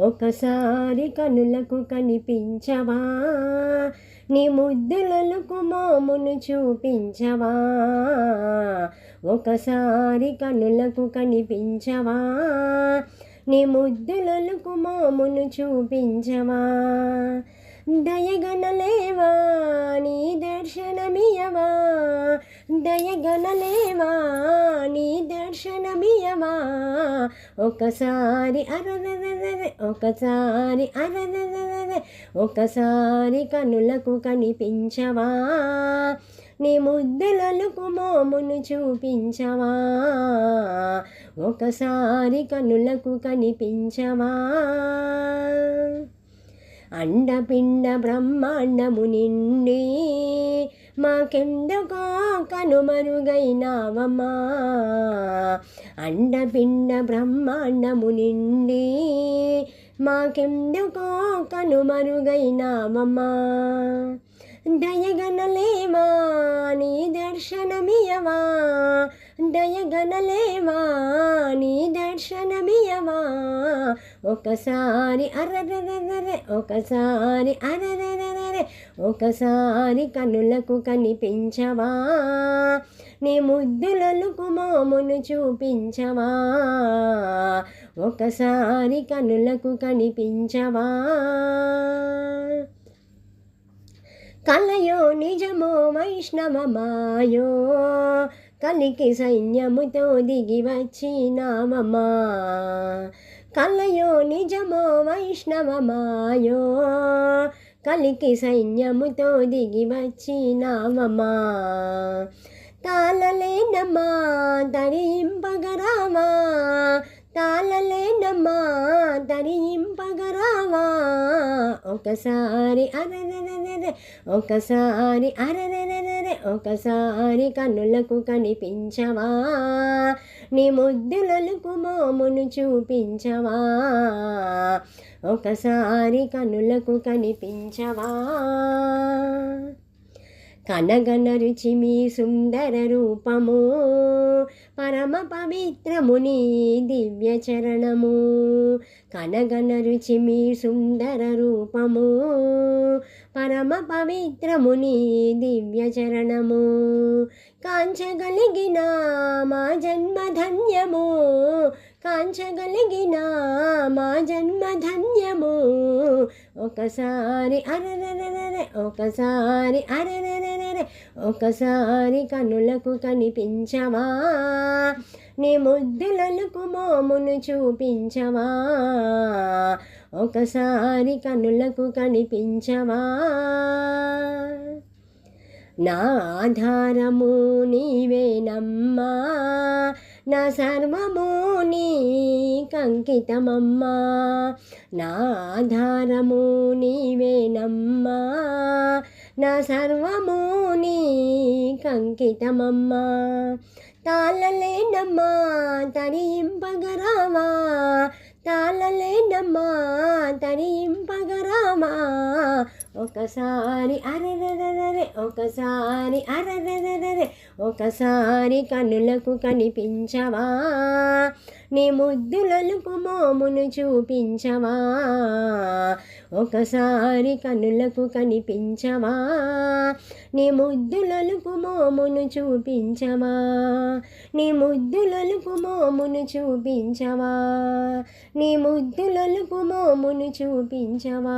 ఒకసారి కనులకు కనిపించవా? నీ ముద్దులకు మామును చూపించవా? ఒకసారి కనులకు కనిపించవా? నీ ముద్దులకు మామును చూపించవా? దయగనలేవా? నీ దర్శనమియవా? దయగనలేవా నీ దర్శనమియమా? ఒకసారి అరరరరే ఒకసారి అరరరరే ఒకసారి కనులకు కనిపించవా? నీ ముద్దలకు మోమును చూపించవా? ఒకసారి కనులకు కనిపించవా? అండపిండ బ్రహ్మాండము నిండి మాకెందుకో కనుమరుగైనావమ్మా అండపిండ బ్రహ్మాండము నిండి మాకెందుకో కనుమరుగైనావమ్మా దయగనలేవా నీ దర్శనమియవా? దయగనలేవా నీ దర్శనమియవా? ఒకసారి అరరరరే ఒకసారి అరరరరే ఒకసారి కనులకు కనిపించవా? నీ ముద్దులకు మోమును చూపించవా? ఒకసారి కనులకు కనిపించవా? కలయో నిజమో వైష్ణవ మాయో కలికి సైన్యముతో దిగి వచ్చినామమ్మా కలయో నిజమో వైష్ణవ మాయో కలికి సైన్యముతో దిగి వచ్చినామమ్మా తాళలేనమ్మా తరింపగరావా తాళలేనమ్మా తరింపగరావా ఒకసారి అరరరరే ఒకసారి అరరరరే ఒకసారి కన్నులకు కనిపించవా. నీ ముద్దులకు మోమును చూపించవా? ఒకసారి కనులకు కనిపించవా? కనగన రుచి మీ సుందర రూపము పరమ పవిత్రముని దివ్య చరణము. కనగన రుచి మీ సుందర రూపము పరమ పవిత్రముని దివ్య చరణము. కాంచగలిగిన మా జన్మధన్యము కాంచగలిగిన మా జన్మధన్యము. ఒకసారి అరరరరే ఒకసారి అరరరరే ఒకసారి కనులకు కనిపించవా నీ ముద్దులకు మోమును చూపించవా ఒకసారి కనులకు కనిపించవా నా ఆధారము నీవేనమ్మా నా సర్వము కంకితమమ్మా నా ఆధారము నీవేనమ్మా. నా సర్వము కంకితమమ్మా తాళలేనమ్మా తరింపగరావా తాళలేనమ్మా తరింపగరామా ఒకసారి అరరరరే ఒకసారి అరరరరే ఒకసారి కనులకు కనిపించవా? నీ ముద్దులకు మోమును చూపించవా? ఒకసారి కనులకు కనిపించవా? నీ ముద్దులకు మోమును చూపించవా? నీ ముద్దులకు మోమును చూపించవా? నీ ముద్దులకు మోమును చూపించవా?